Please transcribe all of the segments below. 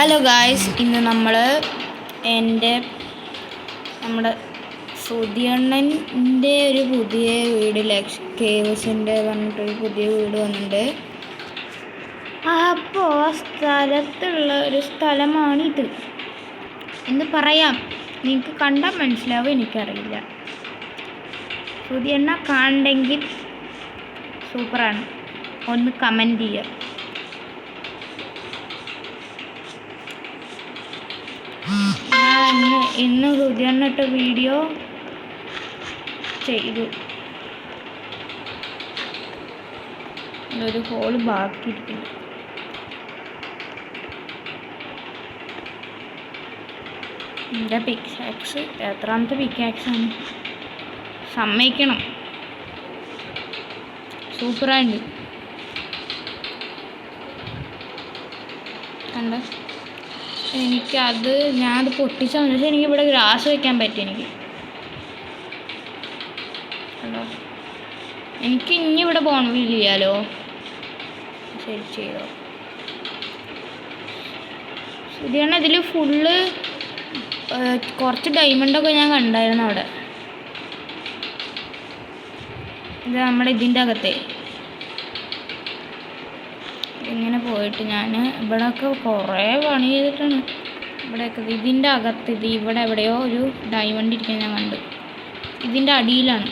Hello guys ഇന്ന് നമ്മൾ എന്റെ നമ്മുടെ സുധിയണ്ണന്റെ ഒരു പുതിയ വീട് ലക്ഷ കേവ്സിന്റെ പറഞ്ഞിട്ടൊരു പുതിയ വീട് വന്നിട്ടുണ്ട് അപ്പോൾ ആ സ്ഥലത്തുള്ള ഒരു സ്ഥലമാണിത് എന്ന് പറയാം. നിങ്ങൾക്ക് കണ്ടാൽ മനസ്സിലാവും? എനിക്കറിയില്ല. സുധിയണ്ണ കാണണ്ടെങ്കിൽ സൂപ്പറാണ്. ഒന്ന് കമന്റ് ചെയ്യുക ഞാൻ ഇന്ന് ഇന്ന് ഹൃദയണ്ണിട്ട വീഡിയോ ചെയ്തു. ഒരു ഹോൾ ബാക്കിയിരിക്കുന്നു എന്റെ പിക്കാക്സ് എത്രാമത്തെ പിക്കാക്സാണ് സമ്മതിക്കണം. സൂപ്പറായിട്ടുണ്ട് കണ്ട? എനിക്കത് ഞാനത് പൊട്ടിച്ച പക്ഷേ എനിക്ക് ഇവിടെ ഗ്രാസ് വെക്കാൻ പറ്റും എനിക്ക്. ഹലോ എനിക്ക് ഇനി ഇവിടെ പോകണില്ലല്ലോ ശരി ചെയ്തോ. ശരിയാണ് ഇതിൽ ഫുള്ള് കുറച്ച് ഡയമണ്ടൊക്കെ ഞാൻ കണ്ടായിരുന്നു അവിടെ. ഇത് നമ്മുടെ ഇതിന്റെ അകത്തെ. ഇങ്ങനെ പോയിട്ട് ഞാൻ ഇവിടെയൊക്കെ കുറേ പണി ചെയ്തിട്ടാണ് ഇവിടെയൊക്കെ ഇതിന്റെ അകത്ത് ഇത് ഇവിടെ എവിടെയോ ഒരു ഡയമണ്ട് ഇരിക്കാൻ ഞാൻ കണ്ടു. ഇതിന്റെ അടിയിലാണ്.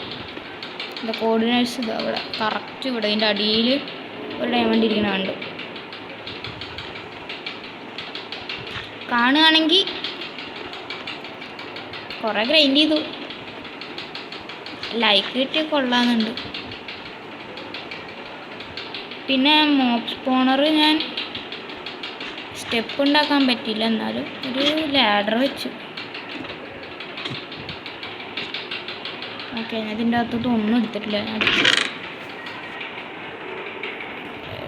ഇത് കോർഡിനേറ്റ്സ് ഇത് അവിടെ കറക്റ്റ് ഇവിടെ ഇതിന്റെ അടിയിൽ ഒരു ഡയമണ്ട് ഇരിക്കുന്ന കണ്ടു. കാണുകയാണെങ്കിൽ കുറേ ഗ്രൈൻഡ് ചെയ്തു. ലൈക്ക് കിട്ടിയ കൊള്ളാമെന്നുണ്ട്. പിന്നെ മോപ്പ് സ്പോണർ ഞാൻ സ്റ്റെപ്പ് ഉണ്ടാക്കാൻ പറ്റിയില്ല. എന്നാലും ഒരു ലാഡർ വെച്ചു. ഓക്കെ ഞാൻ ഇതിന്റെ അകത്തോട്ട് ഒന്നും എടുത്തിട്ടില്ല.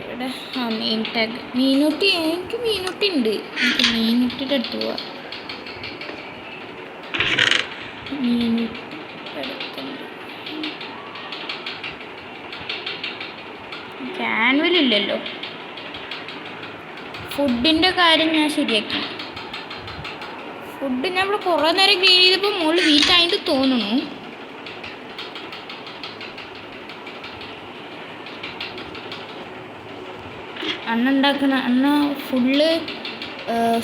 ഇവിടെ ആ മീൻ ടാഗ് മീനുട്ടി എനിക്ക് മീനുട്ടി ഉണ്ട്. എനിക്ക് മീനുട്ടിയുടെ അടുത്ത് പോവാം. മീനുട്ടി ക്യാൻവലില്ലല്ലോ ഫുഡിന്റെ കാര്യം ഞാൻ ശരിയാക്കി. ഫുഡ് നമ്മൾ കുറേ നേരം ക്ലീൻ ചെയ്തപ്പോൾ മുകളിൽ വീട്ടായിട്ട് തോന്നുന്നു. അണ്ണ ഉണ്ടാക്കണ അണ്ണ ഫുള്ള്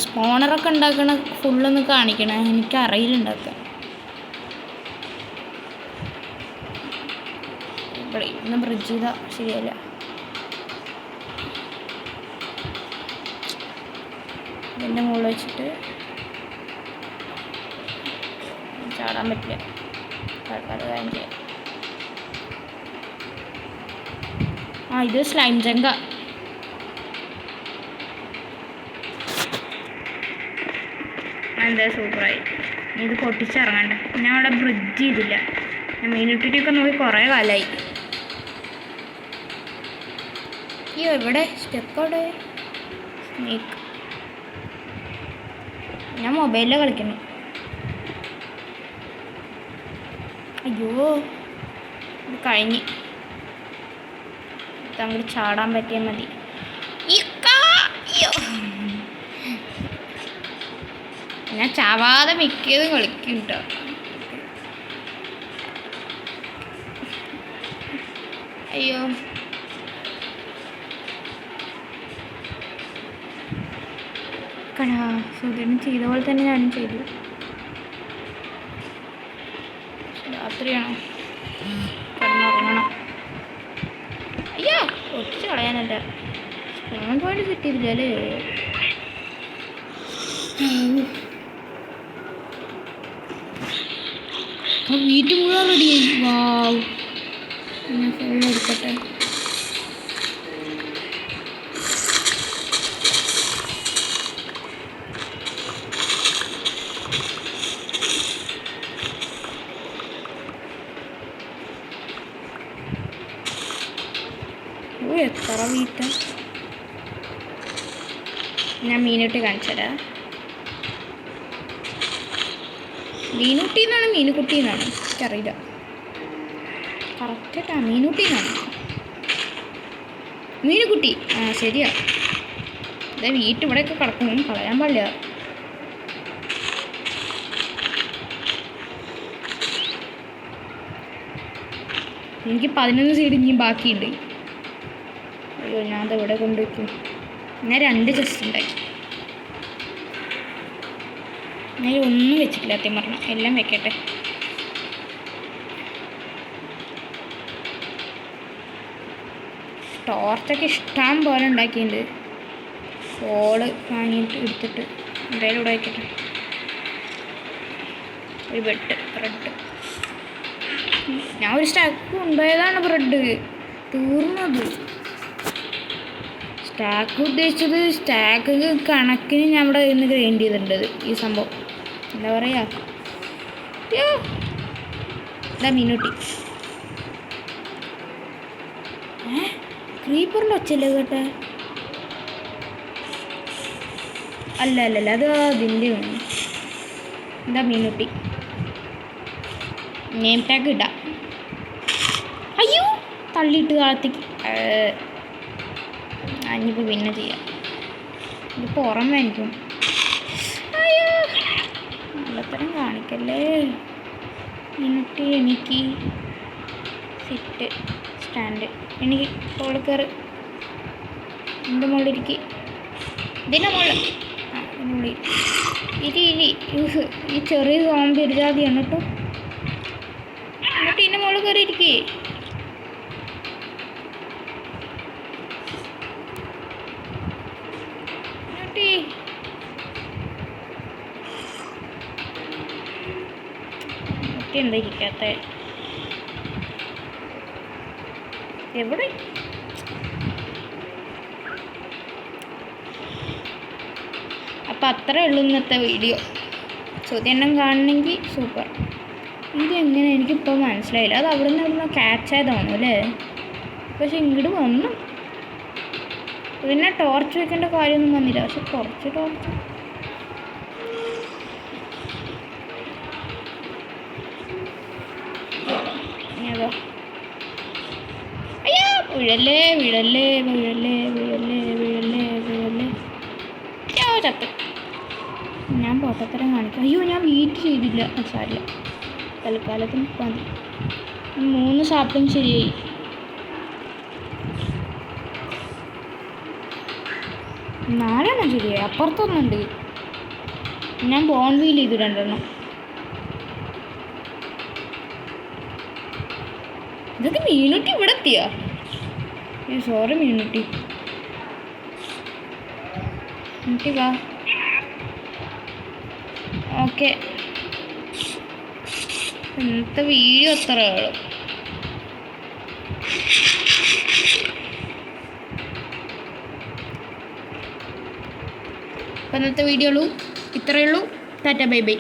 സ്പോണറൊക്കെ ഉണ്ടാക്കണ ഫുള്ളൊന്ന് കാണിക്കണേ. എനിക്ക് അറിയില്ല ഉണ്ടാക്കാൻ. ഇവിടെ ഇന്ന് ബ്രിഡ്ജ് ചെയ്താൽ ശരിയല്ല ഇതിന്റെ മുകളിൽ വെച്ചിട്ട് ചാടാൻ പറ്റില്ല. തൽക്കാലം കാര്യം ചെയ്യാം. ആ ഇത് സ്ലൈം ജങ്ക എന്താ സൂപ്പറായി. ഇത് പൊട്ടിച്ചിറങ്ങണ്ട. ഞാൻ അവിടെ ബ്രിഡ്ജ് ചെയ്തില്ല ഞാൻ മീനിട്ടിട്ടൊക്കെ നോക്കി കുറേ കാലമായി അയ്യോ എവിടെ? സ്റ്റെപ്പ് അവിടെ സ്നേക്ക് ഞാൻ മൊബൈലിൽ കളിക്കുന്നു. അയ്യോ കഴിഞ്ഞ്. അങ്ങോട്ട് ചാടാൻ പറ്റിയാൽ മതി. ഞാൻ ചാവാതെ മിക്കതും കളിക്കും കേട്ടോ അയ്യോ. സൂര്യനും ചെയ്ത പോലെ തന്നെ ഞാനും ചെയ്തു. രാത്രിയാണോ? കിടന്നുറങ്ങണം. അയ്യോ ഒട്ടിച്ച് കളയാനല്ല. സ്പോൺ പോയിട്ട് കിട്ടിയില്ല അല്ലേ? വീട്ടിൽ മുഴുവൻ റെഡിയായി വാവ് ഞാൻ ഫുൾ എത്ര വീട്ട ഞാൻ മീനുട്ടി കാണിച്ചടാ മീനുട്ടി എന്നാണ് മീനുകുട്ടി എന്നാണ് എനിക്കറിയില്ല. കറക്റ്റാ മീനുട്ടി എന്നാണ് മീനുകുട്ടി. ആ ശരിയാ. അതെ വീട്ടിവിടെയൊക്കെ കിടക്കും കളയാൻ പാടില്ല. എനിക്ക് പതിനൊന്ന് സീഡ് ഇനിയും ബാക്കിയുണ്ട്. അയ്യോ ഞാൻ എവിടെ കൊണ്ടുവയ്ക്കും ഞാൻ രണ്ട് ചെസ്റ്റ് ഉണ്ടായി. ഞാൻ ഒന്നും വെച്ചിട്ടില്ല സത്യം പറഞ്ഞു. എല്ലാം വെക്കട്ടെ. ടോർച്ചൊക്കെ ഇഷ്ടം പോലെ ഉണ്ടാക്കിയിട്ടുണ്ട്. കോൾ വാങ്ങിയിട്ട് എടുത്തിട്ട് എന്തായാലും ഇവിടെ വയ്ക്കട്ടെ ഒരു ബെഡ് ബ്രെഡ് ഞാൻ ഒരു സ്റ്റാക്ക് ഉണ്ടായതാണ് ബ്രെഡ് തീർന്നത്. സ്റ്റാക്ക് ഉദ്ദേശിച്ചത് സ്റ്റാക്ക് കണക്കിന് ഇവിടെ ഇന്ന് ഗ്രൈൻഡ് ചെയ്തിട്ടുണ്ട് ഈ സംഭവം. എന്താ പറയുക മീനുട്ടി. ക്രീപ്പറിന്റെ ഒച്ചല്ലേ കേട്ടെ? അല്ല അല്ല അല്ല അത് അതിന്റെ എന്താ മീനുട്ടി. നെയിം ടാഗ് ഇടാം. അയ്യോ തള്ളിയിട്ട് കാലത്തേക്ക് അഞ്ഞിപ്പോൾ പിന്നെ ചെയ്യാം. ഇതിപ്പോൾ ഓർമ്മ അയ്യോ നല്ലത്തരം കാണിക്കല്ലേ? എന്നിട്ട് എനിക്ക് സിറ്റ് സ്റ്റാൻഡ് എനിക്ക് കോളക്കറ് കയറി എന്റെ മുകളിലിരിക്ക് ഇതിന്റെ മുകളിൽ ആ ഇതിന്റെ മുകളിൽ ഇരി. ഇരി ഈ ചെറിയ സോമ്പ് ഒരു കേട്ടോ. എന്നിട്ട് ഇതിന്റെ മുകളിൽ കയറി ഇരിക്കേ എന്നിട്ട് എന്നിട്ട് എന്താ ഇരിക്കാത്ത? എവിടെ? അപ്പം അത്രേ ഉള്ളൂ ഇന്നത്തെ വീഡിയോ. ചോദ്യം കാണണമെങ്കിൽ സൂപ്പർ ഇത് എങ്ങനെ എനിക്കിപ്പോൾ മനസ്സിലായില്ല. അത് അവിടെ നിന്ന് അവിടെ നിന്ന് ക്യാച്ച് ആയതാണോ അല്ലേ? പക്ഷെ ഇങ്ങോട്ട് വന്നു. പിന്നെ ടോർച്ച് വെക്കേണ്ട കാര്യമൊന്നും വന്നില്ല. പക്ഷെ കുറച്ച് ടോർച്ച് ഇനി അതോ അയ്യോ വീഴല്ലേ വീഴല്ലേ വീഴല്ലേ വീഴല്ലേ വീഴല്ലേ വീഴല്ലേ ചത്ത്. ഞാൻ പൊട്ടത്തരം കാണിക്കാം. അയ്യോ ഞാൻ വീറ്റ് ചെയ്തില്ല. സാരില്ല തൽക്കാലത്തിന് മതി. മൂന്ന് സാപ്പിളും ശരിയായി. നാലെണ്ണം ശരിയായി. അപ്പുറത്തൊന്നുണ്ട്. ഞാൻ ബോൺ വീൽ ചെയ്തു രണ്ടെണ്ണം. ഇതൊക്കെ മീനുട്ടി ഇവിടെ എത്തിയാ? സോറി മിനിറ്റി മീനുട്ടി വാ ഓക്കെ. ഇന്നത്തെ വീഡിയോ അത്ര ഉള്ളു. അപ്പം ഇന്നത്തെ വീഡിയോ ഉള്ളൂ. ഇത്രയേ ഉള്ളൂ. Tata bye bye.